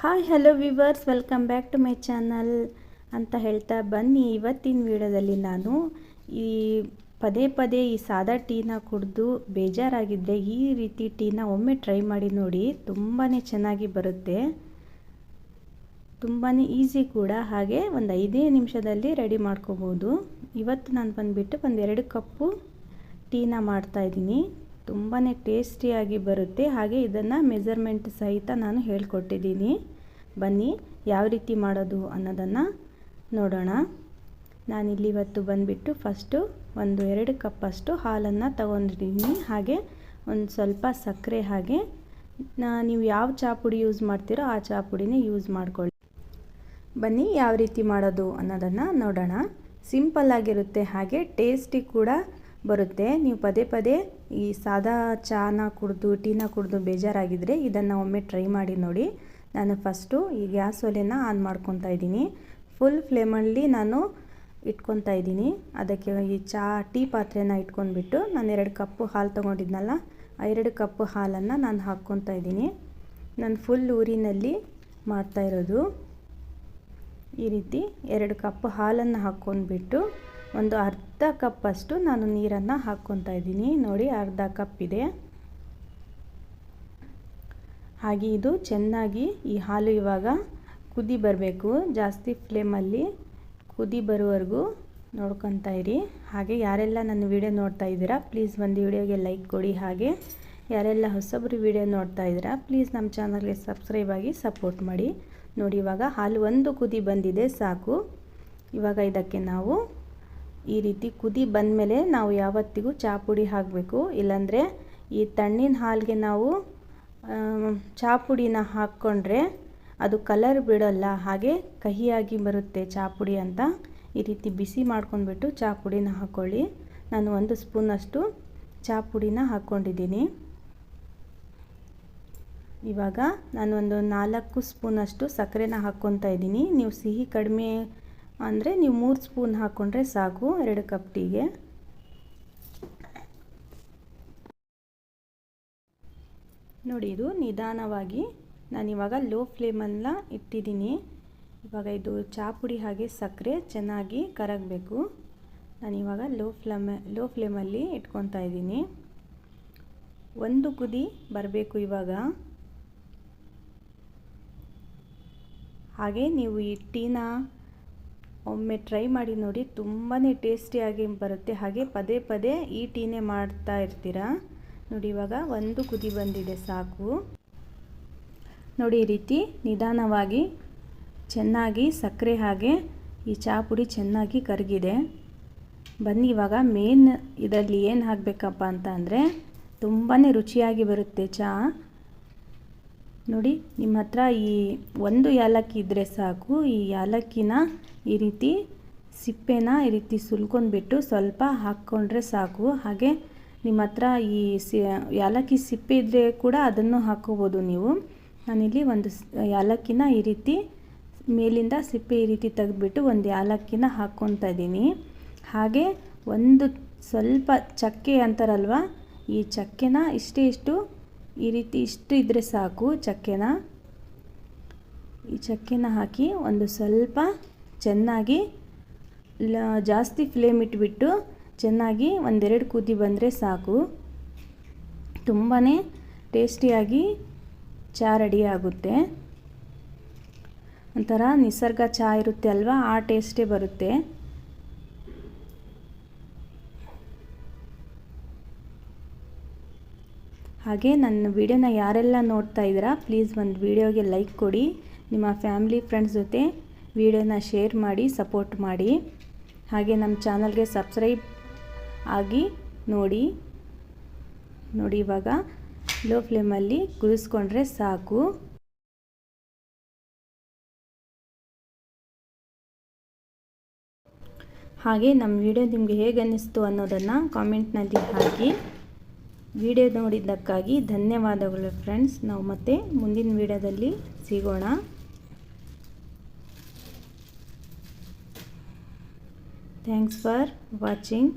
Hi hello viewers welcome back to my channel ಅಂತ ಹೇಳ್ತಾ ಬನ್ನಿ. ಇವತ್ತಿನ ವಿಡಿಯೋದಲ್ಲಿ ನಾನು ಈ ಪದೇ ಪದೇ ಈ ಸಾದಾ ಟೀನ ಕುಡಿದು ಬೇಜಾರಾಗಿದ್ದೆ ಈ ರೀತಿ ಟೀನ ಒಮ್ಮೆ ಟ್ರೈ ಮಾಡಿ ನೋಡಿ ತುಂಬಾ ಚೆನ್ನಾಗಿ ಬರುತ್ತೆ. ತುಂಬಾ ಈಸಿ ಕೂಡ. ಹಾಗೆ ಒಂದು ಐದೇ ನಿಮಿಷದಲ್ಲಿ ರೆಡಿ ಮಾಡ್ಕೋಬೋದು. ಇವತ್ತು ನಾನು ಬಂದುಬಿಟ್ಟು ಒಂದು ಎರಡು ಕಪ್ಪು ಟೀನ ಮಾಡ್ತಾಯಿದ್ದೀನಿ ತುಂಬಾ ಟೇಸ್ಟಿಯಾಗಿ ಬರುತ್ತೆ. ಹಾಗೆ ಇದನ್ನು ಮೆಜರ್ಮೆಂಟ್ ಸಹಿತ ನಾನು ಹೇಳ್ಕೊಟ್ಟಿದ್ದೀನಿ. ಬನ್ನಿ, ಯಾವ ರೀತಿ ಮಾಡೋದು ಅನ್ನೋದನ್ನು ನೋಡೋಣ. ನಾನಿಲ್ಲಿ ಇವತ್ತು ಬಂದುಬಿಟ್ಟು ಫಸ್ಟು ಒಂದು ಎರಡು ಕಪ್ಪಷ್ಟು ಹಾಲನ್ನು ತಗೊಂಡಿದ್ದೀನಿ. ಹಾಗೆ ಒಂದು ಸ್ವಲ್ಪ ಸಕ್ಕರೆ ಹಾಗೆ. ನೀವು ಯಾವ ಚಾಪುಡಿ ಯೂಸ್ ಮಾಡ್ತೀರೋ ಆ ಚಾಪುಡಿನೇ ಯೂಸ್ ಮಾಡ್ಕೊಳ್ಳಿ. ಬನ್ನಿ, ಯಾವ ರೀತಿ ಮಾಡೋದು ಅನ್ನೋದನ್ನು ನೋಡೋಣ. ಸಿಂಪಲ್ ಆಗಿರುತ್ತೆ. ಹಾಗೆ ಟೇಸ್ಟಿ ಕೂಡ ಬರುತ್ತೆ. ನೀವು ಪದೇ ಪದೇ ಈ ಸಾದಾ ಚಹಾನ ಕುಡಿದು ಟೀನ ಕುಡಿದು ಬೇಜಾರಾಗಿದ್ದರೆ ಇದನ್ನು ಒಮ್ಮೆ ಟ್ರೈ ಮಾಡಿ ನೋಡಿ. ನಾನು ಫಸ್ಟು ಈ ಗ್ಯಾಸ್ ಒಲೆನ ಆನ್ ಮಾಡ್ಕೊತಾ ಇದ್ದೀನಿ. ಫುಲ್ ಫ್ಲೇಮಲ್ಲಿ ನಾನು ಇಟ್ಕೊತಾ ಇದ್ದೀನಿ. ಅದಕ್ಕೆ ಈ ಚಹಾ ಟೀ ಪಾತ್ರೆನ ಇಟ್ಕೊಂಡ್ಬಿಟ್ಟು ನಾನು ಎರಡು ಕಪ್ಪು ಹಾಲು ತೊಗೊಂಡಿದ್ನಲ್ಲ, ಆ ಎರಡು ಕಪ್ಪು ಹಾಲನ್ನು ನಾನು ಹಾಕ್ಕೊತಾ ಇದ್ದೀನಿ. ನಾನು ಫುಲ್ ಊರಿನಲ್ಲಿ ಮಾಡ್ತಾ ಇರೋದು. ಈ ರೀತಿ ಎರಡು ಕಪ್ ಹಾಲನ್ನು ಹಾಕ್ಕೊಂಡ್ಬಿಟ್ಟು ಒಂದು ಅರ್ಧ ಕಪ್ಪಷ್ಟು ನಾನು ನೀರನ್ನು ಹಾಕ್ಕೊತಾ ಇದ್ದೀನಿ. ನೋಡಿ, ಅರ್ಧ ಕಪ್ ಇದೆ. ಹಾಗೆ ಇದು ಚೆನ್ನಾಗಿ ಈ ಹಾಲು ಇವಾಗ ಕುದಿ ಬರಬೇಕು. ಜಾಸ್ತಿ ಫ್ಲೇಮಲ್ಲಿ ಕುದಿ ಬರುವವರೆಗೂ ನೋಡ್ಕೊತಾ ಇರಿ. ಹಾಗೆ ಯಾರೆಲ್ಲ ನನ್ನ ವಿಡಿಯೋ ನೋಡ್ತಾ ಇದ್ದೀರಾ ಪ್ಲೀಸ್ ಒಂದು ವಿಡಿಯೋಗೆ ಲೈಕ್ ಕೊಡಿ. ಹಾಗೆ ಯಾರೆಲ್ಲ ಹೊಸಬ್ರು ವಿಡಿಯೋ ನೋಡ್ತಾ ಇದ್ದೀರಾ ಪ್ಲೀಸ್ ನಮ್ಮ ಚಾನಲ್ಗೆ ಸಬ್ಸ್ಕ್ರೈಬ್ ಆಗಿ ಸಪೋರ್ಟ್ ಮಾಡಿ. ನೋಡಿ, ಇವಾಗ ಹಾಲು ಒಂದು ಕುದಿ ಬಂದಿದೆ, ಸಾಕು. ಇವಾಗ ಇದಕ್ಕೆ ನಾವು ಈ ರೀತಿ ಕುದಿ ಬಂದಮೇಲೆ ನಾವು ಯಾವತ್ತಿಗೂ ಚಹಾ ಪುಡಿ ಹಾಕಬೇಕು. ಇಲ್ಲಾಂದರೆ ಈ ತಣ್ಣಿನ ಹಾಲಿಗೆ ನಾವು ಚಹಾ ಪುಡಿನ ಹಾಕ್ಕೊಂಡ್ರೆ ಅದು ಕಲರ್ ಬಿಡೋಲ್ಲ, ಹಾಗೆ ಕಹಿಯಾಗಿ ಬರುತ್ತೆ ಚಹಾ ಪುಡಿ ಅಂತ. ಈ ರೀತಿ ಬಿಸಿ ಮಾಡ್ಕೊಂಡ್ಬಿಟ್ಟು ಚಹಾ ಪುಡಿನ ಹಾಕ್ಕೊಳ್ಳಿ ನಾನು ಒಂದು ಸ್ಪೂನಷ್ಟು ಚಹಾ ಪುಡಿನ ಹಾಕ್ಕೊಂಡಿದ್ದೀನಿ. ಇವಾಗ ಒಂದು ನಾಲ್ಕು ಸ್ಪೂನಷ್ಟು ಸಕ್ಕರೆನ ಹಾಕ್ಕೊತಾ ಇದ್ದೀನಿ. ನೀವು ಸಿಹಿ ಕಡಿಮೆ ಅಂದರೆ ನೀವು ಮೂರು ಸ್ಪೂನ್ ಹಾಕ್ಕೊಂಡ್ರೆ ಸಾಕು, ಎರಡು ಕಪ್ ಟೀಗೆ. ನೋಡಿ, ಇದು ನಿಧಾನವಾಗಿ ನಾನಿವಾಗ ಲೋ ಫ್ಲೇಮಲ್ಲ ಇಟ್ಟಿದ್ದೀನಿ. ಇವಾಗ ಇದು ಚಾಪುಡಿ ಹಾಗೆ ಸಕ್ಕರೆ ಚೆನ್ನಾಗಿ ಕರಗಬೇಕು. ನಾನಿವಾಗ ಲೋ ಫ್ಲೇಮ್, ಲೋ ಫ್ಲೇಮಲ್ಲಿ ಇಟ್ಕೊತಾ ಇದ್ದೀನಿ. ಒಂದು ಕುದಿ ಬರಬೇಕು ಇವಾಗ. ಹಾಗೆ ನೀವು ಈ ಟೀನ ಒಮ್ಮೆ ಟ್ರೈ ಮಾಡಿ ನೋಡಿ ತುಂಬಾ ಟೇಸ್ಟಿಯಾಗಿ ಬರುತ್ತೆ. ಹಾಗೆ ಪದೇ ಪದೇ ಈ ಟೀನೇ ಮಾಡ್ತಾ ಇರ್ತೀರಾ? ನೋಡಿ, ಇವಾಗ ಒಂದು ಕುದಿ ಬಂದಿದೆ ಸಾಕು. ನೋಡಿ, ಈ ರೀತಿ ನಿಧಾನವಾಗಿ, ಚೆನ್ನಾಗಿ ಸಕ್ಕರೆ ಹಾಗೆ ಈ ಚಹಾ ಪುಡಿ ಚೆನ್ನಾಗಿ ಕರಗಿದೆ. ಬನ್ನಿ, ಇವಾಗ ಮೇನ್ ಇದರಲ್ಲಿ ಏನು ಹಾಕಬೇಕಪ್ಪ ಅಂತ ಅಂದರೆ ತುಂಬಾ ರುಚಿಯಾಗಿ ಬರುತ್ತೆ ಚಹಾ ನೋಡಿ, ನಿಮ್ಮ ಹತ್ರ ಈ ಒಂದು ಯಾಲಕ್ಕಿ ಇದ್ದರೆ ಸಾಕು. ಈ ಯಾಲಕ್ಕಿನ ಈ ರೀತಿ ಸಿಪ್ಪೆನ ಈ ರೀತಿ ಸುಲ್ಕೊಂಡ್ಬಿಟ್ಟು ಸ್ವಲ್ಪ ಹಾಕ್ಕೊಂಡ್ರೆ ಸಾಕು. ಹಾಗೆ ನಿಮ್ಮ ಹತ್ರ ಈ ಯಾಲಕ್ಕಿ ಸಿಪ್ಪೆ ಇದ್ದರೆ ಕೂಡ ಅದನ್ನು ಹಾಕ್ಕೋಬೋದು ನೀವು. ನಾನಿಲ್ಲಿ ಒಂದು ಯಾಲಕ್ಕಿನ ಈ ರೀತಿ ಮೇಲಿಂದ ಸಿಪ್ಪೆ ಈ ರೀತಿ ತೆಗೆದ್ಬಿಟ್ಟು ಒಂದು ಯಾಲಕ್ಕಿನ ಹಾಕ್ಕೊತಾ ಇದ್ದೀನಿ. ಹಾಗೆ ಒಂದು ಸ್ವಲ್ಪ ಚಕ್ಕೆ ಅಂತಾರಲ್ವ, ಈ ಚಕ್ಕೆನ ಇಷ್ಟೇ ಇಷ್ಟು ಈ ರೀತಿ ಇಷ್ಟು ಇದ್ದರೆ ಸಾಕು ಚಕ್ಕೆನ. ಈ ಚಕ್ಕೆನ ಹಾಕಿ ಒಂದು ಸ್ವಲ್ಪ ಚೆನ್ನಾಗಿ ಜಾಸ್ತಿ ಫ್ಲೇಮ್ ಇಟ್ಬಿಟ್ಟು ಚೆನ್ನಾಗಿ ಒಂದೆರಡು ಕುದಿ ಬಂದರೆ ಸಾಕು. ತುಂಬಾ ಟೇಸ್ಟಿಯಾಗಿ ಚಹಾ ರೆಡಿ ಆಗುತ್ತೆ. ಒಂಥರ ನಿಸರ್ಗ ಚಹಾ ಇರುತ್ತೆ ಅಲ್ವಾ? ಆ ಟೇಸ್ಟೇ ಬರುತ್ತೆ. ಹಾಗೆ ನನ್ನ ವಿಡಿಯೋನ ಯಾರೆಲ್ಲ ನೋಡ್ತಾ ಇದ್ದೀರಾ ಪ್ಲೀಸ್ ಒಂದು ವಿಡಿಯೋಗೆ ಲೈಕ್ ಕೊಡಿ. ನಿಮ್ಮ ಫ್ಯಾಮಿಲಿ ಫ್ರೆಂಡ್ಸ್ ಜೊತೆ ವಿಡಿಯೋನ ಶೇರ್ ಮಾಡಿ ಸಪೋರ್ಟ್ ಮಾಡಿ. ಹಾಗೆ ನಮ್ಮ ಚಾನಲ್ಗೆ ಸಬ್ಸ್ಕ್ರೈಬ್ ಆಗಿ ನೋಡಿ. ನೋಡಿ ಇವಾಗ ಲೋ ಫ್ಲೇಮಲ್ಲಿ ಕುದಿಸ್ಕೊಂಡ್ರೆ ಸಾಕು. ಹಾಗೆ ನಮ್ಮ ವಿಡಿಯೋ ನಿಮಗೆ ಹೇಗೆ ಅನ್ನಿಸ್ತು ಅನ್ನೋದನ್ನು ಕಾಮೆಂಟ್ನಲ್ಲಿ ಹಾಕಿ. ವಿಡಿಯೋ ನೋಡಿದ್ದಕ್ಕಾಗಿ ಧನ್ಯವಾದಗಳು ಫ್ರೆಂಡ್ಸ್ ನಾವು ಮತ್ತೆ ಮುಂದಿನ ವಿಡಿಯೋದಲ್ಲಿ ಸಿಗೋಣ. Thanks for watching